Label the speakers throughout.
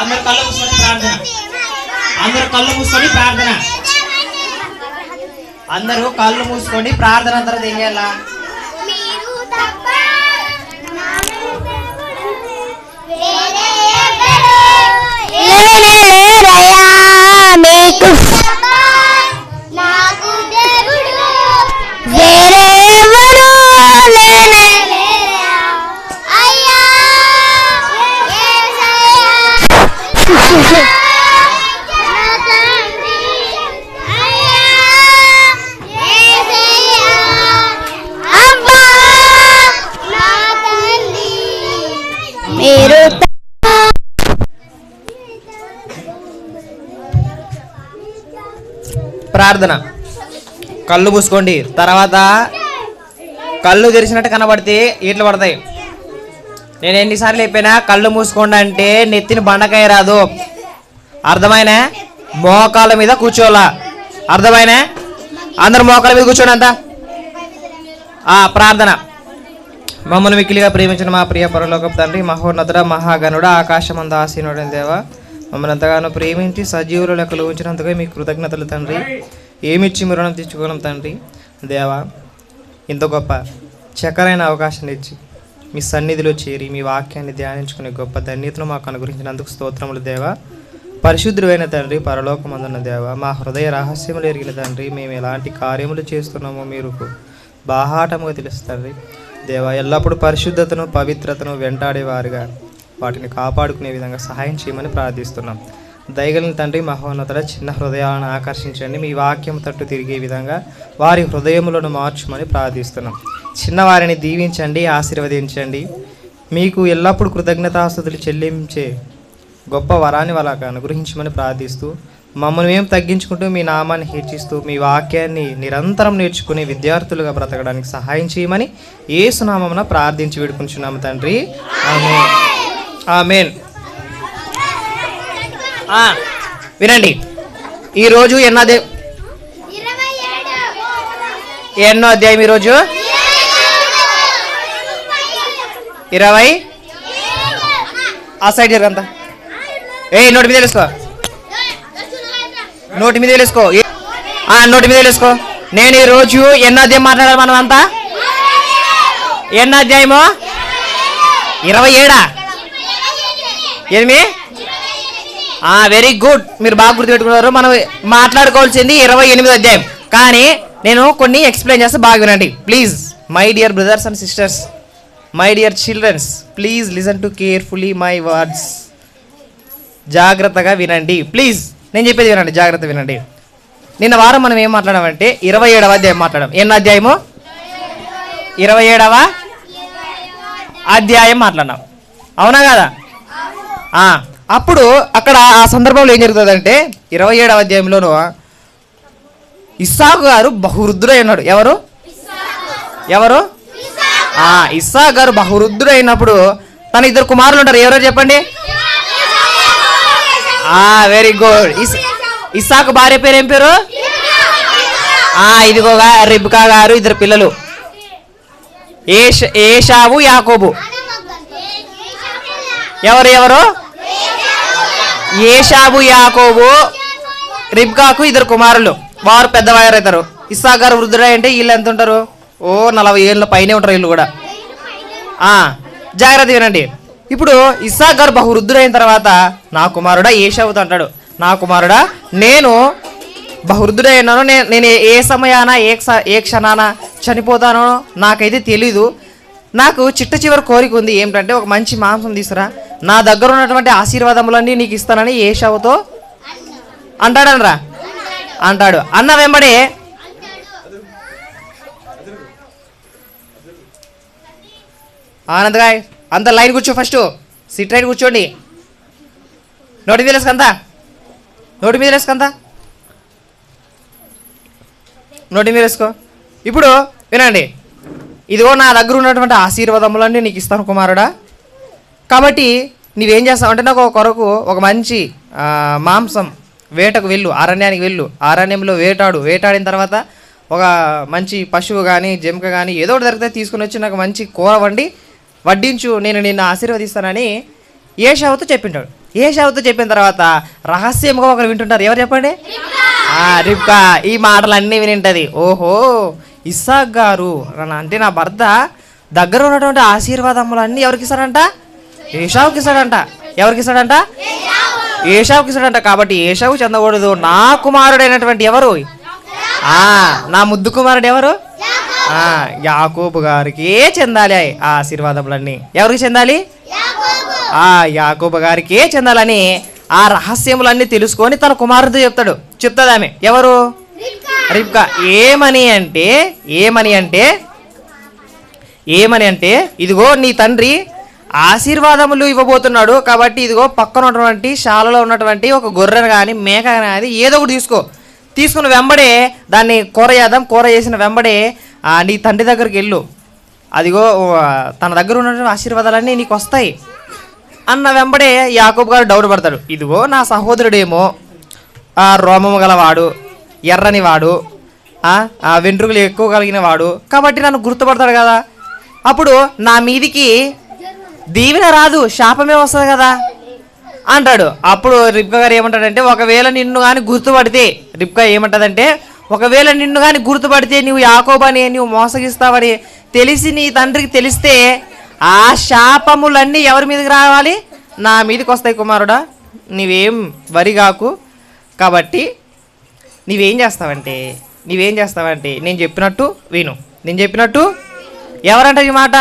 Speaker 1: అందరు కళ్ళు మూసుకొని ప్రార్థన. అందరు కళ్ళు మూసుకొని ప్రార్థన.
Speaker 2: అందరూ కళ్ళు మూసుకొని ప్రార్థన తర్వాత ఏం చేయాలా? వేరే మీరు
Speaker 1: ప్రార్థన. కళ్ళు పూసుకోండి తర్వాత కళ్ళు తెరిచినట్టు కనబడితే ఈట్లు పడతాయి. నేను ఎన్నిసార్లు చెప్పినా కళ్ళు మూసుకోండి అంటే నెత్తిని బండకాయ రాదు. అర్థమైనా? మోకాల మీద కూర్చోవాలా. అర్థమైనా? అందరు మోకాల మీద కూర్చోండి అంతా. ఆ, ప్రార్థన. మమ్మల్ని మిక్కిలిగా ప్రేమించిన మా ప్రియ పరలోకపు తండ్రి మహోన్నతుడ మహాగణుడ ఆకాశమంద ఆసీనుడు దేవ మమ్మల్ని ఎంతగానో ప్రేమించి సజీవుల లెక్కలు ఉంచినందుకే మీ కృతజ్ఞతలు తండ్రి. ఏమిచ్చి మీరు రుణం తెచ్చుకోగలం తండ్రి? దేవా ఇంత గొప్ప చక్కరైన అవకాశాన్ని ఇచ్చి మీ సన్నిధిలో చేరి మీ వాక్యాన్ని ధ్యానించుకునే గొప్ప ధన్యతను మాకు అనుగ్రహించినందుకు స్తోత్రములు దేవా. పరిశుద్ధుడైన తండ్రి పరలోకమందున్న దేవ మా హృదయ రహస్యములు ఎరిగిన తండ్రి మేము ఎలాంటి కార్యములు చేస్తున్నామో మీరు బాహాటముగా తెలుసు దేవ ఎల్లప్పుడూ పరిశుద్ధతను పవిత్రతను వెంటాడేవారుగా. వాటిని కాపాడుకునే విధంగా సహాయం చేయమని ప్రార్థిస్తున్నాం. దయగలిన తండ్రి మహోన్నతుడ చిన్న హృదయాలను ఆకర్షించండి. మీ వాక్యం తట్టు తిరిగే విధంగా వారి హృదయములను మార్చమని ప్రార్థిస్తున్నాం. చిన్నవారిని దీవించండి ఆశీర్వదించండి. మీకు ఎల్లప్పుడూ కృతజ్ఞతాస్తుతులు చెల్లించే గొప్ప వరాన్ని వాళ్ళకి అనుగ్రహించమని ప్రార్థిస్తూ మమ్మల్ని మేము తగ్గించుకుంటూ మీ నామాన్ని హెచ్చిస్తూ మీ వాక్యాన్ని నిరంతరం నేర్చుకునే విద్యార్థులుగా బ్రతకడానికి సహాయం చేయమని ఏసునామమున ప్రార్థించి వేడుకుంటున్నాము తండ్రి. ఆమెన్. ఆమేన్. వినండి. ఈరోజు ఎన్నో అధ్యాయం? ఎన్నో అధ్యాయం ఈరోజు? ఇరవై? ఆ సైడ్ జరగంతా ఏ నోటి మీద వేసుకో. నోటి మీద వేసుకో. ఆ నోటి మీద వేసుకో. నేను ఈ రోజు ఎన్నో అధ్యాయం మాట్లాడాలి మనం అంతా? ఎన్నో అధ్యాయము? ఇరవై ఏడా? ఏమి వెరీ గుడ్ మీరు బాగా గుర్తుపెట్టుకున్నారు. మనం మాట్లాడుకోవాల్సింది ఇరవై ఎనిమిది అధ్యాయం. కానీ నేను కొన్ని ఎక్స్ప్లెయిన్ చేస్తే బాగా వినండి. Please my dear brothers and sisters my dear childrens please listen to carefully my words జాగ్రత్తగా వినండి. ప్లీజ్ నేను చెప్పేది వినండి జాగ్రత్త వినండి. నిన్న వారం మనం ఏం మాట్లాడామంటే ఇరవై ఏడవ అధ్యాయం మాట్లాడాం. ఎన్న అధ్యాయము? ఇరవై ఏడవ అధ్యాయం మాట్లాడినాం. అవునా కదా? అప్పుడు అక్కడ ఆ సందర్భంలో ఏం జరుగుతుందంటే ఇరవై ఏడవ అధ్యాయంలోను ఇస్సాకు గారు బహువృద్ధుడై ఉన్నాడు. ఎవరు? ఎవరు? ఆ ఇస్సా గారు బహువృద్ధుడైనప్పుడు తన ఇద్దరు కుమారులు ఉంటారు. ఎవరో చెప్పండి? ఆ వెరీ గుడ్ ఇస్ ఇస్సాకు భార్య పేరు ఏం పేరు? ఆ ఇదిగో రిబ్కా గారు ఇద్దరు పిల్లలు. ఏష ఏషావు యాకోబు. ఎవరు ఎవరు? ఏషాబు యాకోబు రిబ్కాకు ఇద్దరు కుమారులు. వారు పెద్దవారు అవుతారు ఇస్సా గారు వృద్ధుడై అంటే వీళ్ళు ఎంత ఉంటారు? ఓ నలభై ఏళ్ళ పైనే ఉంటారు వీళ్ళు కూడా. జాగ్రత్త వినండి. ఇప్పుడు ఇస్సాక్ గారు బహువృద్ధుడైన తర్వాత నా కుమారుడా ఏషవుతో అంటాడు. నా కుమారుడా నేను బహువృద్ధుడైనాను నేను నేను ఏ- సమయాన ఏ ఏ క్షణాన చనిపోతానో నాకైతే తెలీదు. నాకు చిట్ట చివరి కోరిక ఉంది. ఏమిటంటే ఒక మంచి మాంసం తీసుకురా. నా దగ్గర ఉన్నటువంటి ఆశీర్వాదములన్నీ నీకు ఇస్తానని ఏషవుతో అంటాడనరా? అంటాడు. అన్న వెంబడే ఆనంద్ గాయ్ అంత లైన్ కూర్చో ఫస్ట్. సిట్ రైట్ కూర్చోండి. నోటి మీద వేసుకంతా నోటి మీద వేసుకంతా నోటి మీద వేసుకో. ఇప్పుడు వినండి. ఇదిగో నా దగ్గర ఉన్నటువంటి ఆశీర్వాదములన్నీ నీకు ఇస్తాను కుమారుడా. కాబట్టి నీవేం చేస్తావు అంటే నాకు ఒక కొరకు ఒక మంచి మాంసం వేటకు వెళ్ళు అరణ్యానికి వెళ్ళు. అరణ్యంలో వేటాడు. వేటాడిన తర్వాత ఒక మంచి పశువు కానీ జంక కానీ ఏదో ఒకటి దొరికితే తీసుకుని వచ్చి నాకు మంచి కూర వండి వడ్డించు నేను నిన్ను ఆశీర్వదిస్తానని ఏషావుతో చెప్పింటాడు. ఏషావుతో చెప్పిన తర్వాత రహస్యంగా ఒకరు వింటుంటారు. ఎవరు చెప్పండి? ఆ, రిబ్కా. ఈ మాటలన్నీ వినింటది. ఓహో ఇస్సాక్ గారు అంటే నా భర్త దగ్గర ఉన్నటువంటి ఆశీర్వాదములన్నీ ఎవరికి ఇస్తాడంట? ఏషావుకి ఇస్తాడంట. ఎవరికి ఇస్తాడంట? ఏషావుకి. ఇస్తాడంట. కాబట్టి ఏషావు చెందకూడదు. నా కుమారుడైనటువంటి ఎవరు? నా ముద్దు కుమారుడు ఎవరు? యాకోబు గారికి చెందాలి ఆ ఆశీర్వాదములన్నీ. ఎవరికి చెందాలి? ఆ యాకోబు గారికి చెందాలని ఆ రహస్యములన్నీ తెలుసుకొని తన కుమారుడు చెప్తాడు. చెప్తుంది ఆమె. ఎవరు? రిబ్కా. ఏమని అంటే ఏమని అంటే ఏమని అంటే ఇదిగో నీ తండ్రి ఆశీర్వాదములు ఇవ్వబోతున్నాడు. కాబట్టి ఇదిగో పక్కన ఉన్నటువంటి శాలలో ఉన్నటువంటి ఒక గొర్రెను కానీ మేక కానీ ఏదో ఒకటి తీసుకో. తీసుకున్న వెంబడే దాన్ని కూర చేద్దాం. కూర చేసిన వెంబడే నీ తండ్రి దగ్గరికి వెళ్ళు. అదిగో తన దగ్గర ఉన్నటువంటి ఆశీర్వాదాలన్నీ నీకు వస్తాయి. అన్న వెంబడే యాకోబు గారు డౌట్ పడతాడు. ఇదిగో నా సహోదరుడేమో ఆ రోమము గలవాడు ఎర్రని వాడు ఆ వెంట్రుకలు ఎక్కువ కలిగిన వాడు. కాబట్టి నన్ను గుర్తుపడతాడు కదా. అప్పుడు నా మీదికి దీవెన రాదు శాపమే వస్తుంది కదా అంటాడు. అప్పుడు రిప్కా గారు ఏమంటాడంటే ఒకవేళ నిన్ను కానీ గుర్తుపడితే రిప్కా ఏమంటదంటే ఒకవేళ నిన్ను కానీ గుర్తుపడితే నువ్వు యాకోబని నువ్వు మోసగిస్తావని తెలిసి నీ తండ్రికి తెలిస్తే ఆ శాపములన్నీ ఎవరి మీదకి రావాలి? నా మీదకి వస్తాయి కుమారుడా. నీవేం వరిగాకు కాబట్టి నీవేం చేస్తావంటే నీవేం చేస్తావంటే నేను చెప్పినట్టు విను. నేను చెప్పినట్టు ఎవరంట ఈ మాట?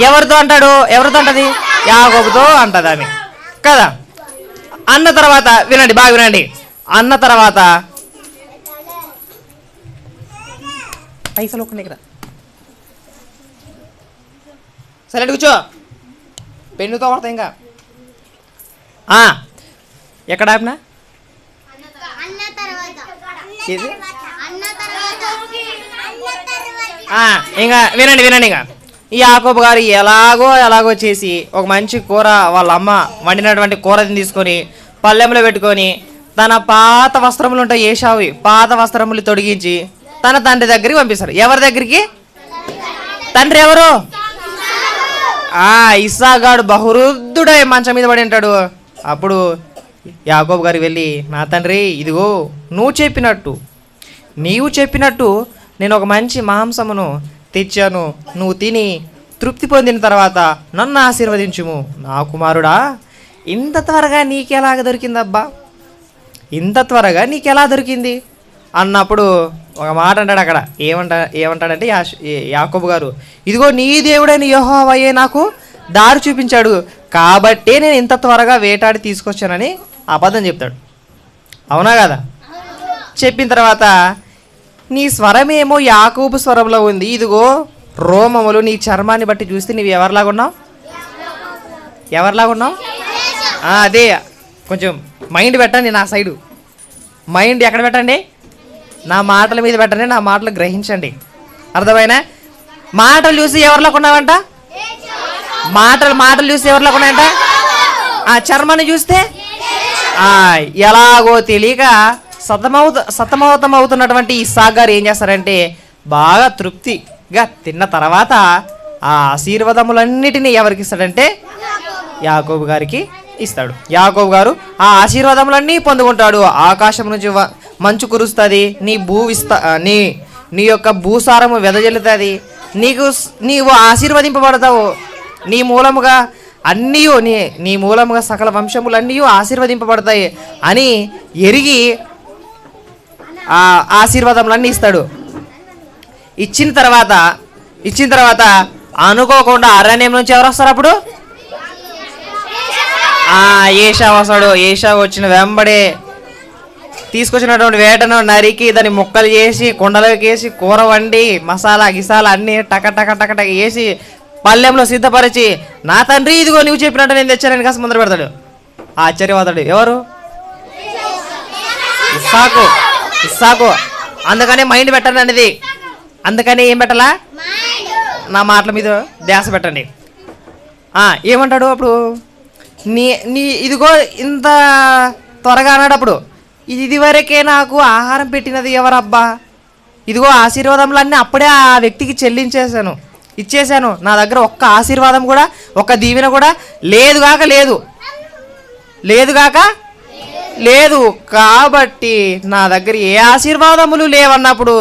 Speaker 1: ఎవరితో అంటాడు? ఎవరితో అంటది? యాగోబుతో అంటది ఆమె కదా? అన్న తర్వాత వినండి బాగా వినండి. అన్న తర్వాత పైసలు ఒక దగ్గర. సరే కూర్చో. పెన్నుతో కొడతా ఇంకా. ఎక్కడ ఆపినా? ఇది ఇంకా వినండి వినండి ఇంకా. ఈ యాకోబు గారు ఎలాగో ఎలాగో చేసి ఒక మంచి కూర వాళ్ళ అమ్మ వండినటువంటి కూరని తీసుకొని పల్లెంలో పెట్టుకొని తన పాత వస్త్రములు ఉంటాయి ఏషావి పాత వస్త్రములు తొడిగించి తన తండ్రి దగ్గరికి పంపిస్తారు ఎవరి దగ్గరికి? తండ్రి ఎవరు? ఆ ఇస్సాగాడు బహురుద్ధుడై మంచం మీద పడి ఉంటాడు. అప్పుడు యాగోబ్ గారు వెళ్ళి నా తండ్రి ఇదిగో నువ్వు చెప్పినట్టు నీవు చెప్పినట్టు నేను ఒక మంచి మాంసమును తెచ్చాను. నువ్వు తిని తృప్తి పొందిన తర్వాత నన్ను ఆశీర్వదించుము. నా కుమారుడా ఇంత త్వరగా నీకెలాగ దొరికిందబ్బా? ఇంత త్వరగా నీకెలా దొరికింది? అన్నప్పుడు ఒక మాట అంటాడు అక్కడ. ఏమంట ఏమంటాడంటే యాష్- ఏ- యాకోబు గారు ఇదిగో నీ దేవుడైన యెహోవాయే నాకు దారి చూపించాడు. కాబట్టే నేను ఇంత త్వరగా వేటాడి తీసుకొచ్చానని అబద్ధం చెప్తాడు. అవునా కదా? చెప్పిన తర్వాత నీ స్వరమేమో యాకూబు స్వరంలో ఉంది. ఇదిగో రోమములు నీ చర్మాన్ని బట్టి చూస్తే నీవు ఎవరిలాగా ఉన్నావు? ఎవరిలాగా ఉన్నావు? అదే. కొంచెం మైండ్ పెట్టండి నా సైడు. మైండ్ ఎక్కడ పెట్టండి? నా మాటల మీద పెట్టండి నా మాటలు గ్రహించండి. అర్థమైనా? మాటలు చూసి ఎవరిలోకి ఉన్నావంట? మాటలు మాటలు చూసి ఎవరిలోకి ఉన్నాయంట? ఆ చర్మాన్ని చూస్తే? ఎలాగో తెలియక సతమవుత సతమవుతం అవుతున్నటువంటి ఈ సాగారు ఏం చేస్తారంటే బాగా తృప్తిగా తిన్న తర్వాత ఆ ఆశీర్వాదములన్నిటినీ ఎవరికి ఇస్తాడంటే యాకోబు గారికి ఇస్తాడు. యాకోబు గారు ఆ ఆశీర్వాదములన్నీ పొందుకుంటాడు. ఆకాశం నుంచి మంచు కురుస్తుంది నీ భూ విస్తా నీ నీ యొక్క భూసారము వెదజల్లుతుంది. నీకు నీవు ఆశీర్వదింపబడతావు. నీ మూలముగా అన్నీ నీ నీ మూలముగా సకల వంశములన్నీ ఆశీర్వదింపబడతాయి అని ఎరిగి ఆ ఆశీర్వాదములన్నీ ఇస్తాడు. ఇచ్చిన తర్వాత ఇచ్చిన తర్వాత అనుకోకుండా అరణ్యం నుంచి ఎవరు వస్తారు అప్పుడు? ఏషా వస్తాడు. ఏషా వచ్చిన వెంబడే తీసుకొచ్చినటువంటి వేటను నరికి దాన్ని ముక్కలు చేసి కుండలోకి వేసి కూర వండి మసాలా గిసాలా అన్నీ టక టక టక టక వేసి పల్లెంలో సిద్ధపరిచి నా తండ్రి ఇదిగో నువ్వు చెప్పినట్టు నేను తెచ్చానని కాస్త ముందర పెడతాడు. ఆశ్చర్యవాదాడు ఎవరు? ఇస్సాకు. ఇస్సాకు. అందుకనే మైండ్ పెట్టండి అనేది అందుకని ఏం పెట్టాలా? నా మాటల మీద ధ్యాస పెట్టండి. ఏమంటాడు అప్పుడు? నీ నీ ఇదిగో ఇంత త్వరగా అన్నాడు అప్పుడు. ఇదివరకే నాకు ఆహారం పెట్టినది ఎవరబ్బా? ఇదిగో ఆశీర్వాదములన్నీ అప్పుడే ఆ వ్యక్తికి చెల్లించేశాను ఇచ్చేశాను. నా దగ్గర ఒక్క ఆశీర్వాదం కూడా ఒక్క దీవెన కూడా లేదుగాక లేదు. లేదుగాక లేదు. కాబట్టి నా దగ్గర ఏ ఆశీర్వాదములు లేవన్నప్పుడు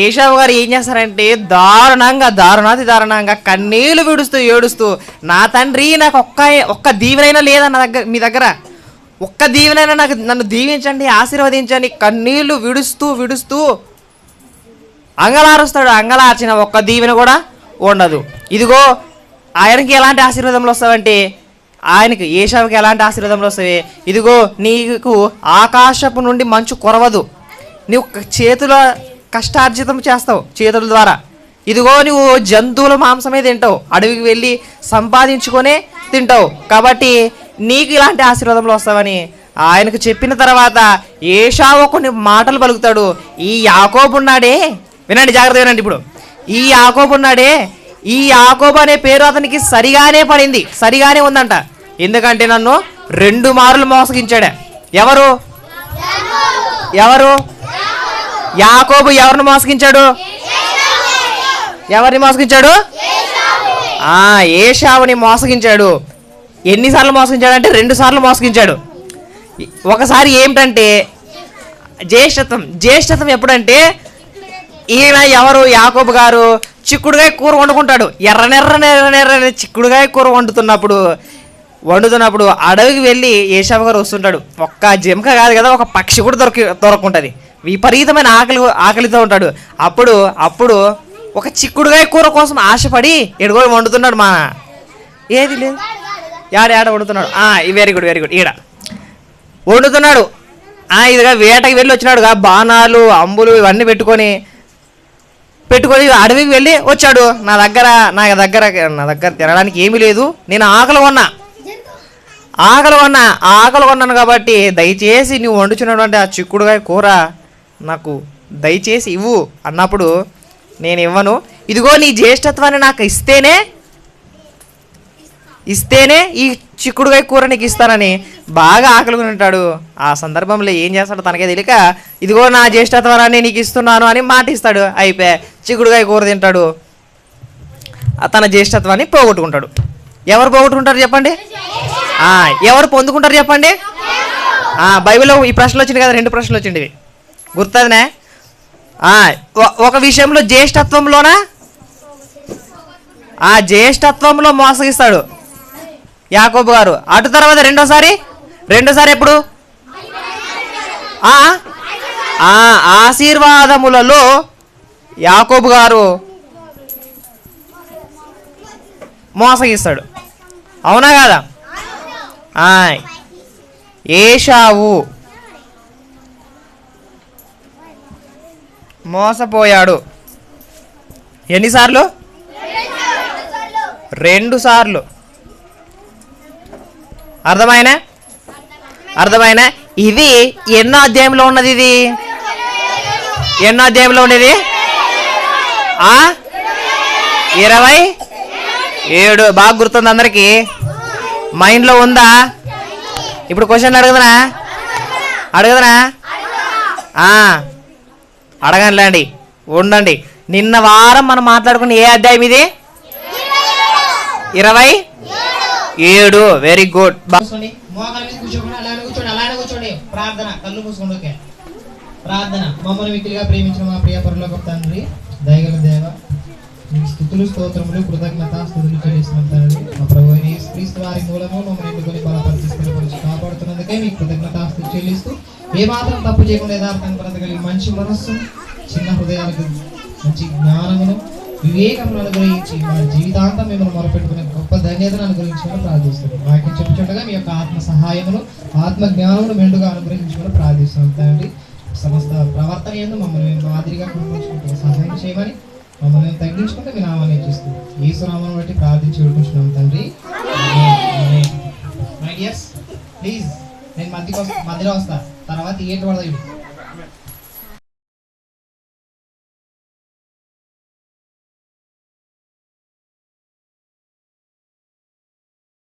Speaker 1: ఏషావు గారు ఏం చేస్తారంటే దారుణంగా దారుణాతి దారుణంగా కన్నీళ్ళు విడుస్తూ ఏడుస్తూ నా తండ్రి నాకు ఒక్క ఒక్క దీవెనైనా లేదా నా దగ్గర మీ దగ్గర. ఒక్క దీవెనైనా నాకు నన్ను దీవించండి ఆశీర్వదించండి కన్నీళ్ళు విడుస్తూ విడుస్తూ అంగలారుస్తాడు అంగలార్చిన ఒక్క దీవెన కూడా ఉండదు. ఇదిగో ఆయనకి ఎలాంటి ఆశీర్వాదంలో వస్తావంటే ఆయనకి ఏషావుకి ఎలాంటి ఆశీర్వాదంలో వస్తాయి? ఇదిగో నీకు ఆకాశపు నుండి మంచు కొరవదు. నువ్వు చేతుల కష్టార్జితం చేస్తావు చేతుల ద్వారా. ఇదిగో నువ్వు జంతువుల మాంసమే తింటావు. అడవికి వెళ్ళి సంపాదించుకొనే తింటావు. కాబట్టి నీకు ఇలాంటి ఆశీర్వాదంలో వస్తావని ఆయనకు చెప్పిన తర్వాత ఏషావు కొన్ని మాటలు పలుకుతాడు. ఈ యాకోబున్నాడే వినండి జాగ్రత్త వినండి ఇప్పుడు. ఈ యాకోబున్నాడే ఈ యాకోబు అనే పేరు అతనికి సరిగానే పడింది. సరిగానే ఉందంట. ఎందుకంటే నన్ను రెండు మార్లు మోసగించాడు. ఎవరు? ఎవరు? యాకోబు ఎవరిని మోసగించాడు? ఎవరిని మోసగించాడు? ఆ ఏషావుని మోసగించాడు. ఎన్నిసార్లు మోసగించాడు అంటే రెండు సార్లు మోసగించాడు. ఒకసారి ఏమిటంటే జ్యేష్ఠతం జ్యేష్ఠతం ఎప్పుడంటే ఈయన ఎవరు? యాకోబు గారు. చిక్కుడుగాయ కూర వండుకుంటాడు. ఎర్రనెర్ర ఎర్రనెర్ర చిక్కుడుగాయ కూర వండుతున్నప్పుడు వండుతున్నప్పుడు అడవికి వెళ్ళి ఏషాబు గారు వస్తుంటాడు. ఒక్క జింక కాదు కదా ఒక పక్షి కూడా దొరికి దొరకుంటుంది. విపరీతమైన ఆకలి ఆకలితో ఉంటాడు. అప్పుడు అప్పుడు ఒక చిక్కుడుగాయ కూర కోసం ఆశపడి ఎడుగోలు వండుతున్నాడు మా ఏది లేదు. యాడ యాడ వండుతున్నాడు? వెరీ గుడ్ వెరీ గుడ్ ఈడ. వండుతున్నాడు. ఇదిగా వేటకి వెళ్ళి వచ్చినాడుగా బాణాలు అంబులు ఇవన్నీ పెట్టుకొని పెట్టుకొని అడవికి వెళ్ళి వచ్చాడు. నా దగ్గర నా దగ్గర నా దగ్గర తినడానికి ఏమీ లేదు. నేను ఆకలి కొన్నా. ఆకలి కొన్నా. ఆకలి కొన్నాను కాబట్టి దయచేసి నువ్వు వండుచున్నటువంటి ఆ చిక్కుడుగాయ కూర నాకు దయచేసి ఇవ్వు అన్నప్పుడు నేను ఇవ్వను. ఇదిగో నీ జ్యేష్ఠత్వాన్ని నాకు ఇస్తేనే ఇస్తేనే ఈ చిక్కుడుగాయ కూర నీకు ఇస్తానని బాగా ఆకలికొని ఉంటాడు. ఆ సందర్భంలో ఏం చేస్తాడో తనకే తెలియక ఇదిగో నా జ్యేష్ఠత్వరాన్ని నీకు ఇస్తున్నాను అని మాట ఇస్తాడు అయిపోయి చిక్కుడుగాయ కూర తింటాడు. తన జ్యేష్ఠత్వాన్ని పోగొట్టుకుంటాడు. ఎవరు పోగొట్టుకుంటారు చెప్పండి? ఎవరు పొందుకుంటారు చెప్పండి? బైబిల్లో ఈ ప్రశ్నలు వచ్చింది కదా రెండు ప్రశ్నలు వచ్చింది గుర్తుందినే? ఒక విషయంలో జ్యేష్ఠత్వంలోనా? ఆ జ్యేష్ఠత్వంలో మోసగిస్తాడు. యాకోబు గారు అటు తర్వాత రెండోసారి? రెండోసారి ఎప్పుడు? ఆశీర్వాదములలో యాకోబు గారు మోసగిస్తాడు. అవునా కాదా? ఏషావు మోసపోయాడు. ఎన్నిసార్లు? రెండు సార్లు. అర్థమైనా? అర్థమైనా? ఇది ఎన్నో అధ్యాయంలో ఉన్నది ఇది? ఎన్నో అధ్యాయంలో ఉండేది ఆ? ఇరవై ఏడు. బాగా గుర్తుంది అందరికి. మైండ్లో ఉందా? ఇప్పుడు క్వశ్చన్ అడుగుదనా? అడుగుదనా? ఆ, అడగండి ఉండండి. నిన్న వారం మనం మాట్లాడుకున్న ఏ అధ్యాయం ఇది? ఇరవై ఏడు వెరీ గుడ్ కూర్చోండి. మోకాల మీద కూర్చోకుండా అలానే కూర్చోండి అలానే కూర్చోండి. ప్రార్థన కళ్ళు మూసుకోండి ఓకే ప్రార్థన. మమ్మల్ని మిక్కిలిగా ప్రేమించిన మా ప్రియ పరులోక తండ్రి దయగల దేవ మీకు స్థుతులు స్తోత్రములు కృతజ్ఞత స్థుతులు చెల్లిస్తున్నాం తండ్రి. మా ప్రభు క్రీస్తు వారి మూలము మమ్మల్ని ఎన్నుకొని బలపరిచిస్తున్న గురించి కాపాడుతున్నందుకే మీకు కృతజ్ఞత స్థుతి చెల్లిస్తూ ఏమాత్రం మాత్రం తప్పు చేయకుండా యథార్థాన్ని బ్రతకలిగి మంచి మనస్సు చిన్న హృదయాలకు మంచి జ్ఞానమును వివేకమును అనుగ్రహించి మా జీవితాంతం మిమ్మల్ని మొరపెట్టుకునే గొప్ప ధన్యతను అనుగ్రహించమని ప్రార్థిస్తున్నాం. వాక్యం చెప్పుచుండగా మీ యొక్క ఆత్మ సహాయమును ఆత్మ జ్ఞానమును మెండుగా అనుగ్రహించమని ప్రార్థిస్తున్నాం తండ్రి. సమస్త ప్రవర్తన ఎందు మమ్మల్ని మాదిరిగా గుర్తించుకుంటూ సహాయం చేయమని మమ్మల్ని తగ్గించుకుంటే మీ నామాన్ని ఇచ్చిస్తూ ఈ సునామాన్ని బట్టి ప్రార్థించి వేడుకుంటున్నాం తండ్రి. మై డియర్స్ ప్లీజ్ నేను మధ్యకి మధ్యలో వస్తా. తర్వాత ఏంటి పడదా.